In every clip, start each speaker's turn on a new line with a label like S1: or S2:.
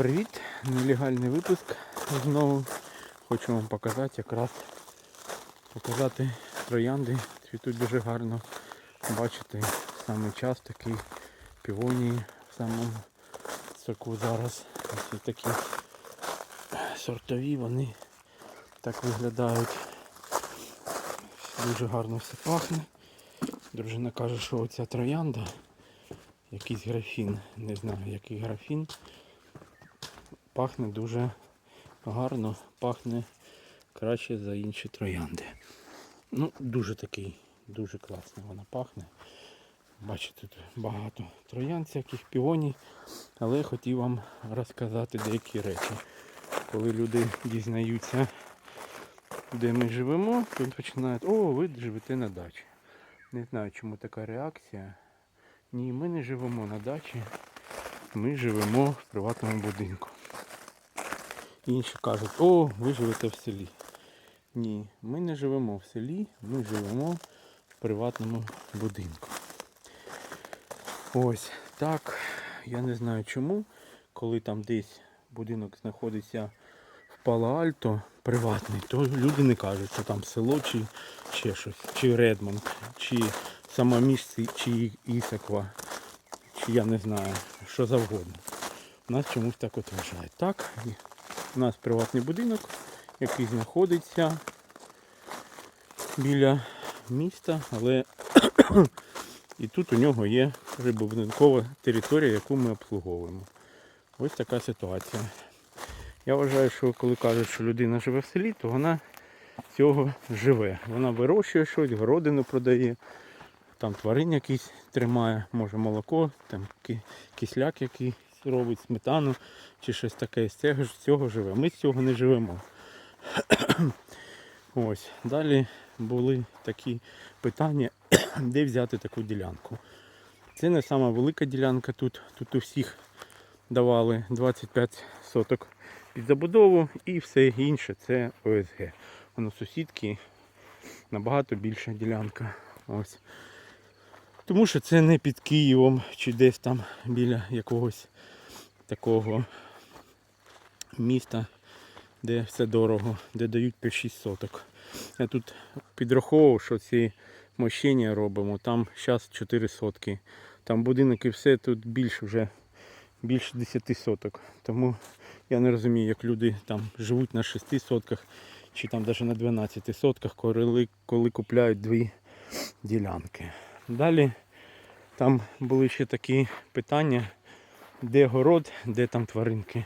S1: Привіт! Нелегальний випуск знову. Хочу вам показати якраз показати троянди. Цвітуть дуже гарно. Бачите, саме час такий півонії в самому соку зараз. Ось такі сортові, вони так виглядають. Дуже гарно все пахне. Дружина каже, що оця троянда, якийсь графін, не знаю який графін, пахне дуже гарно, пахне краще за інші троянди. Ну, дуже такий, дуже класно вона пахне. Бачите, тут багато троянд, всяких піоній, але я хотів вам розказати деякі речі. Коли люди дізнаються, де ми живемо, то починають, о, ви живете на дачі. Не знаю, чому така реакція. Ні, ми не живемо на дачі, ми живемо в приватному будинку. Інші кажуть, о, ви живете в селі. Ні, ми не живемо в селі, ми живемо в приватному будинку. Ось так. Я не знаю чому, коли там десь будинок знаходиться в Пало-Альто приватний, то люди не кажуть, що там село чи ще щось, чи Редмонд, чи сама місце, чи Ісаква, чи я не знаю, що завгодно. Нас чомусь так от вважають. Так, у нас приватний будинок, який знаходиться біля міста, але і тут у нього є прибудинкова територія, яку ми обслуговуємо. Ось така ситуація. Я вважаю, що коли кажуть, що людина живе в селі, то вона цього живе. Вона вирощує щось, городину продає, там тварин якийсь тримає, може молоко, там кисляк якийсь робить, сметану чи щось таке. З цього, з цього живе. Ми з цього не живемо. Ось. Далі були такі питання, де взяти таку ділянку. Це не сама велика ділянка тут. Тут у всіх давали 25 соток під забудову і все інше це ОСГ. Воно сусідки набагато більша ділянка. Ось. Тому що це не під Києвом чи десь там біля якогось такого міста, де все дорого, де дають 5-6 соток. Я тут підраховував, що ці мощення робимо, там зараз 4 сотки. Там будинок і все тут більше вже більше 10 соток. Тому я не розумію, як люди там живуть на 6 сотках чи там навіть на 12 сотках, коли, коли купляють дві ділянки. Далі там були ще такі питання, де город, де там тваринки.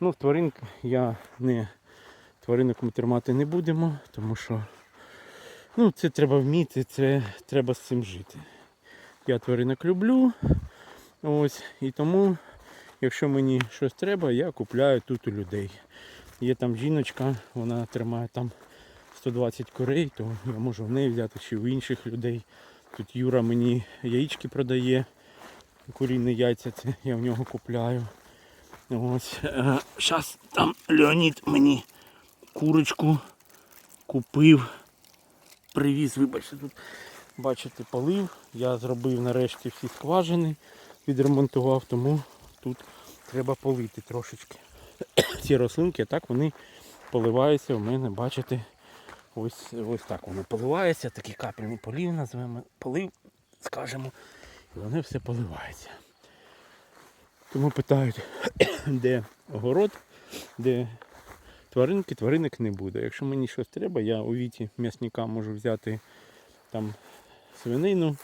S1: Ну, тваринки я не тваринок ми тримати не будемо, тому що ну, це треба вміти, це треба з цим жити. Я тваринок люблю. Ось, і тому, якщо мені щось треба, я купляю тут у людей. Є там жіночка, вона тримає там 120 курей, то я можу в неї взяти чи в інших людей. Тут Юра мені яєчки продає, курінні яйця, це я в нього купляю. Зараз там Леонід мені курочку купив, привіз, вибачте, тут бачите, полив. Я зробив нарешті всі скважини, відремонтував, тому тут треба полити трошечки. Ці рослинки, так вони поливаються у мене, бачите, ось ось так воно поливається, такий капельний полив називаємо, полив, скажемо, і вони все поливаються. Тому питають, де огород, де тваринки, тваринок не буде. Якщо мені щось треба, я у віті м'ясника можу взяти там свинину,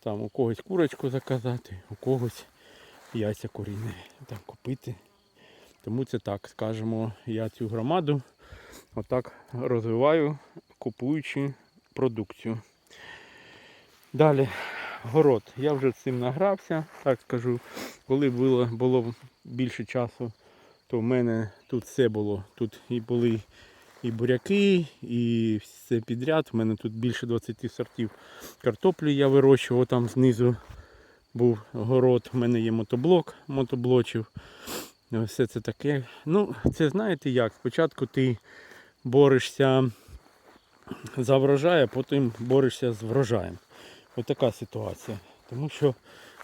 S1: там у когось курочку заказати, у когось яйця куріне там купити. Тому це так, скажемо, я цю громаду отак розвиваю, купуючи продукцію. Далі город. Я вже з цим награвся, так скажу. Коли було, було більше часу, то в мене тут все було. Тут і були і буряки, і все підряд. У мене тут більше 20 сортів картоплі я вирощував, там знизу був город. У мене є мотоблок, мотоблочів. Все це таке. Ну, це знаєте як? Спочатку ти борешся за врожай, а потім борешся з врожаєм. Ось така ситуація. Тому що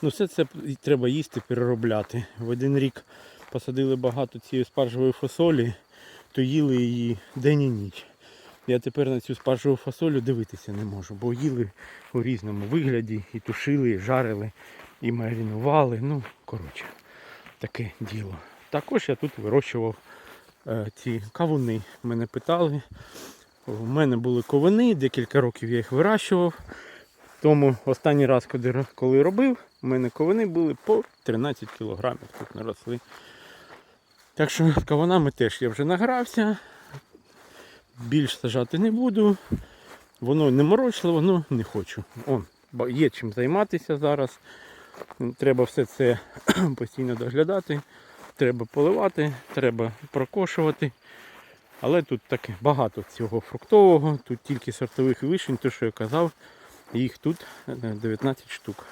S1: ну, все це треба їсти, переробляти. В один рік посадили багато цієї спаржевої фасолі, то їли її день і ніч. Я тепер на цю спаржеву фасолю дивитися не можу, бо їли у різному вигляді, і тушили, і жарили, і маринували. Ну, коротше, таке діло. Також я тут вирощував е, ці кавуни. Мене питали. У мене були ковини, декілька років я їх вирощував. Тому останній раз, коли, робив, у мене ковини були по 13 кілограмів тут наросли. Так що з кавунами теж я вже награвся. Більш сажати не буду. Воно не морочливо, воно не хочу. О, є чим займатися зараз. Треба все це постійно доглядати. Треба поливати, треба прокошувати. Але тут таке багато цього фруктового, тут тільки сортових вишень, то що я казав, їх тут е, 19 штук.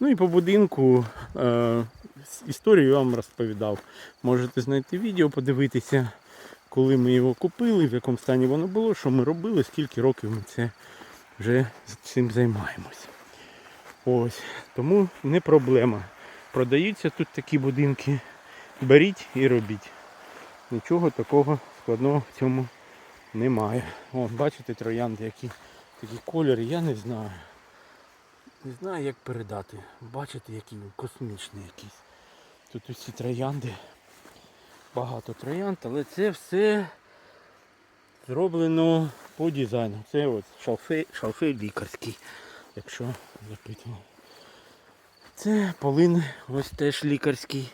S1: Ну і по будинку е, історію я вам розповідав. Можете знайти відео, подивитися, коли ми його купили, в якому стані воно було, що ми робили, скільки років ми це вже цим займаємось. Ось, тому не проблема. Продаються тут такі будинки. Беріть і робіть. Нічого такого складного в цьому немає. О, бачите троянди, які такі кольори, я не знаю. Не знаю як передати. Бачите, який космічний якийсь. Тут усі троянди. Багато троянд, але це все зроблено по дизайну. Це ось шалфей, шалфей лікарський, якщо запитували. Це полин ось теж лікарський.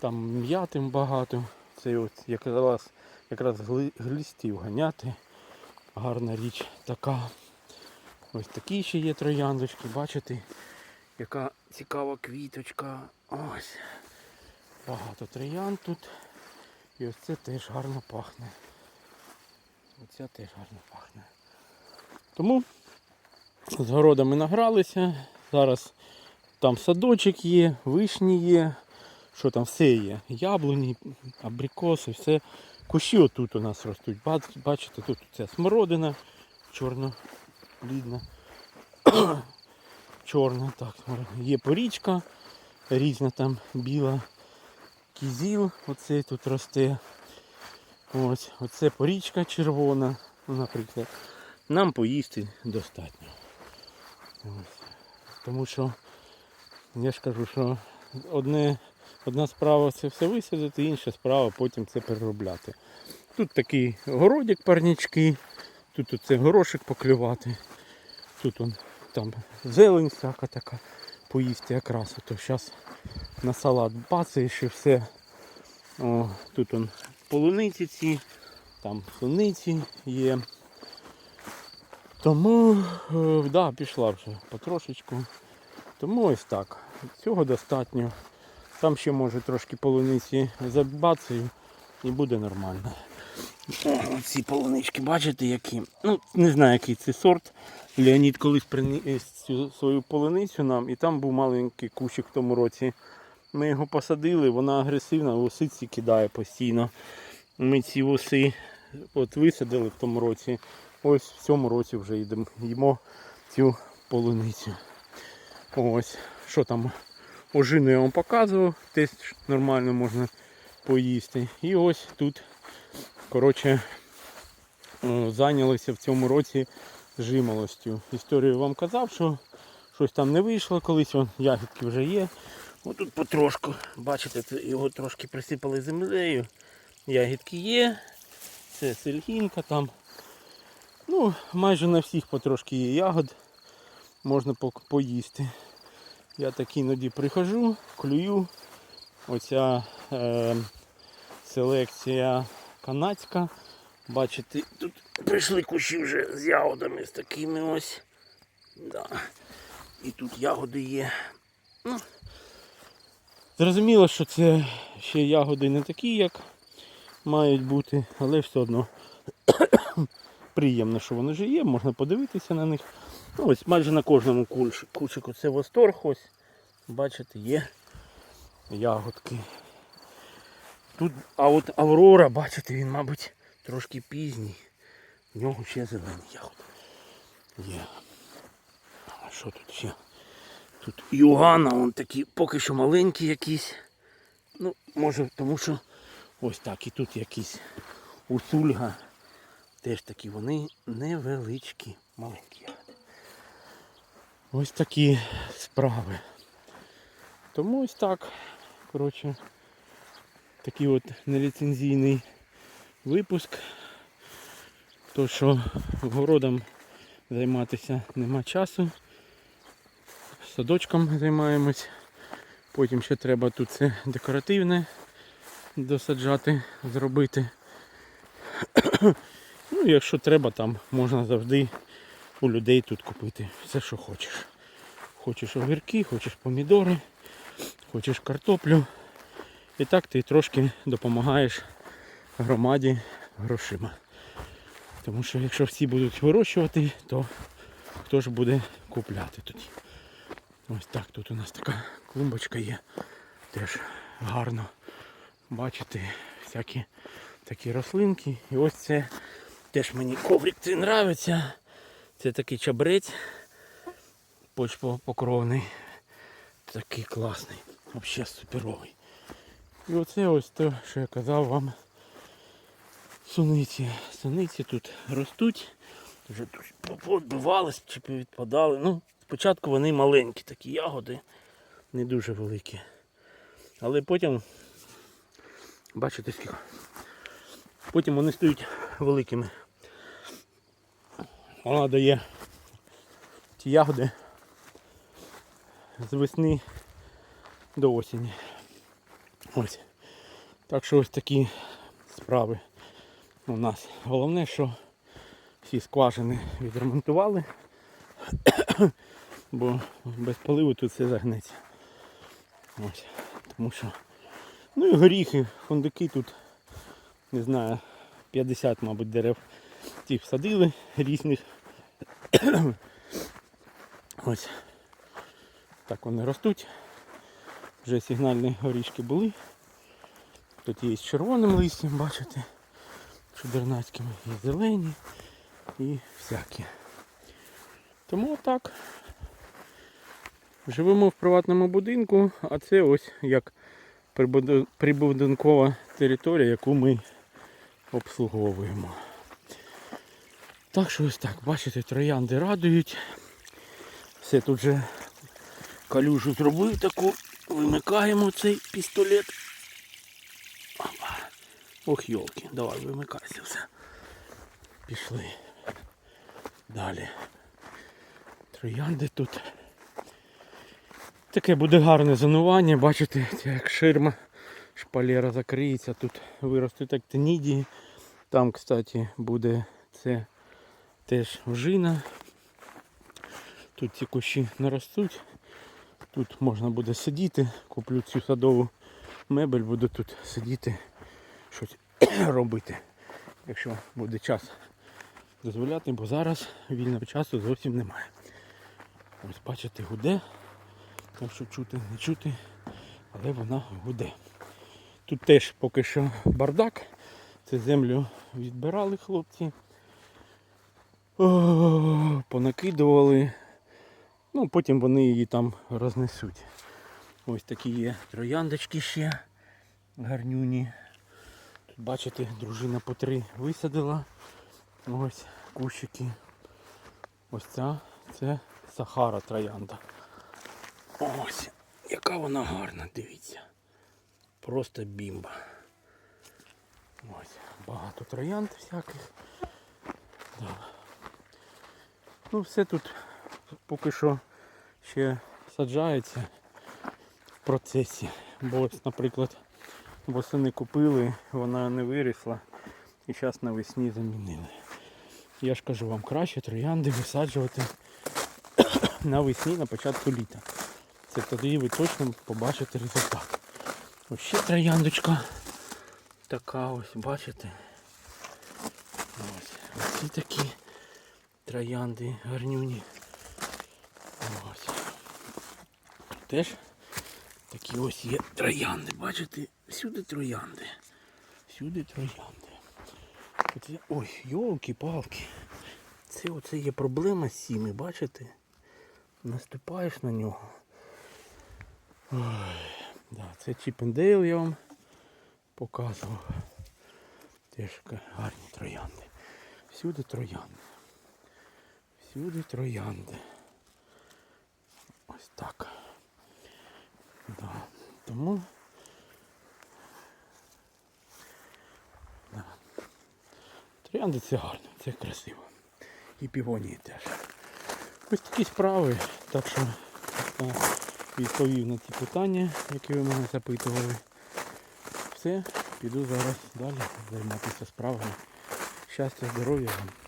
S1: Там м'ятим багато. Це от якраз, якраз гли- глістів ганяти. Гарна річ така. Ось такі ще є трояндочки, бачите, яка цікава квіточка. Ось. Багато троянд тут. І ось це теж гарно пахне. Оця теж гарно пахне. Тому з городами награлися. Зараз там садочок є, вишні є. Що там все є? Яблуні, абрикоси, все. Кущі отут у нас ростуть. Бачите, тут ця смородина чорно-блідна. Чорна, так, смородина. є порічка, різна там біла. Кізіл, оцей тут росте. Ось, оце порічка червона, наприклад. Нам поїсти достатньо. Ось. Тому що я ж кажу, що одне, одна справа це все висадити, інша справа потім це переробляти. Тут такий городик парнічки, тут оце горошик поклювати. Тут он там зелень всяка така поїсти якраз. То зараз на салат бацаєш і все. О, тут он полуниці ці, там суниці є. Тому е, да, пішла вже потрошечку. Тому ось так. Цього достатньо. Там ще може трошки полуниці забацаю і буде нормально. Ці полунички, бачите, які. Ну, не знаю, який це сорт. Леонід колись приніс цю свою полуницю нам і там був маленький кущик в тому році. Ми його посадили, вона агресивна, лосиці кидає постійно. Ми ці воси от висадили в тому році. Ось в цьому році вже їдемо, їмо цю полуницю. Ось, що там, ожину я вам показував, теж нормально можна поїсти. І ось тут, коротше, зайнялися в цьому році жимолостю. Історію вам казав, що щось там не вийшло, колись вон, ягідки вже є. Отут потрошку, бачите, його трошки присипали землею. Ягідки є. Це сельгінка там. Ну, майже на всіх потрошки є ягод. Можна поїсти. Я так іноді приходжу, клюю. Оця е, селекція канадська. Бачите, тут прийшли кущі вже з ягодами з такими ось. Да. І тут ягоди є. Ну, Зрозуміло, що це ще ягоди не такі, як мають бути, але все одно приємно, що вони вже є, можна подивитися на них. Ну, ось майже на кожному кущику це восторг ось. Бачите, є ягодки. Тут, а от Аврора, бачите, він, мабуть, трошки пізній. В нього ще зелені ягоди. Є. А що тут ще? Тут Югана, он такі поки що маленькі якісь. Ну, може, тому що ось так. І тут якісь усульга. Теж такі вони невеличкі, маленькі. Ось такі справи. Тому ось так. Коротше, такий от неліцензійний випуск. То що городом займатися нема часу. Садочком займаємось. Потім ще треба тут це декоративне досаджати, зробити. Ну, якщо треба, там можна завжди у людей тут купити все, що хочеш. Хочеш огірки, хочеш помідори, хочеш картоплю. І так ти трошки допомагаєш громаді грошима. Тому що якщо всі будуть вирощувати, то хто ж буде купляти тоді? Ось так тут у нас така клумбочка є. Теж гарно бачити всякі такі рослинки. І ось це теж мені коврик цей нравиться. Це такий чабрець почвопокровний. Такий класний. Взагалі суперовий. І оце ось те, що я казав вам. Суниці. Суниці тут ростуть. Вже тут відбивались чи відпадали. Ну, спочатку вони маленькі, такі ягоди, не дуже великі. Але потім, бачите скільки. Потім вони стають великими. Вона дає ті ягоди з весни до осені. Ось. Так що ось такі справи у нас. Головне, що всі скважини відремонтували, бо без поливу тут все загнеться. Ось. Тому що. Ну і горіхи, фундуки тут, не знаю, 50, мабуть, дерев тих садили різних. Ось. Так вони ростуть. Вже сигнальні горішки були. Тут є з червоним листям, бачите, чудернацькими, і зелені, і всякі. Тому так. Живемо в приватному будинку, а це ось як прибудинкова територія, яку ми обслуговуємо. Так що ось так, бачите, троянди радують. Все тут же калюжу зробив таку, вимикаємо цей пістолет. Ох, йолки, давай вимикайся все. Пішли. Далі. Троянди тут. Таке буде гарне зонування, бачите, це як ширма, шпалера закриється, тут виростуть актинідії. Там, кстати, буде це теж вжина. Тут ці кущі наростуть. Тут можна буде сидіти, куплю цю садову мебель, буду тут сидіти, щось робити. Якщо буде час дозволяти, бо зараз вільного часу зовсім немає. Ось бачите, гуде. Якщо чути, не чути, але вона гуде. Тут теж поки що бардак. Це землю відбирали хлопці. О, понакидували. Ну, потім вони її там рознесуть. Ось такі є трояндочки ще гарнюні. Тут бачите, дружина по три висадила. Ось кущики. Ось ця це Сахара троянда. Ось, яка вона гарна, дивіться. Просто бімба. Ось, багато троянд всяких. Да. Ну, все тут поки що ще саджається в процесі. Бо ось, наприклад, восени купили, вона не вирісла і зараз навесні замінили. Я ж кажу вам, краще троянди висаджувати навесні на початку літа. Це тоді ви точно побачите результат. Ось ще трояндочка. Така ось, бачите? Ось, ось такі троянди гарнюні. Ось. Теж такі ось є троянди. Бачите? Всюди троянди. Всюди троянди. Оце, ой, йолки-палки. Це оце є проблема з сіми, бачите? Наступаєш на нього. Ой, Да, це Чіпендейл я вам показував. Теж гарні троянди. Всюди троянди. Всюди троянди. Ось так. Да. Тому. Да. Троянди це гарно, це красиво. І півонії теж. Ось такі справи. Так що я відповів на ті питання, які ви мене запитували. Все, піду зараз далі займатися справами. Щастя, здоров'я вам.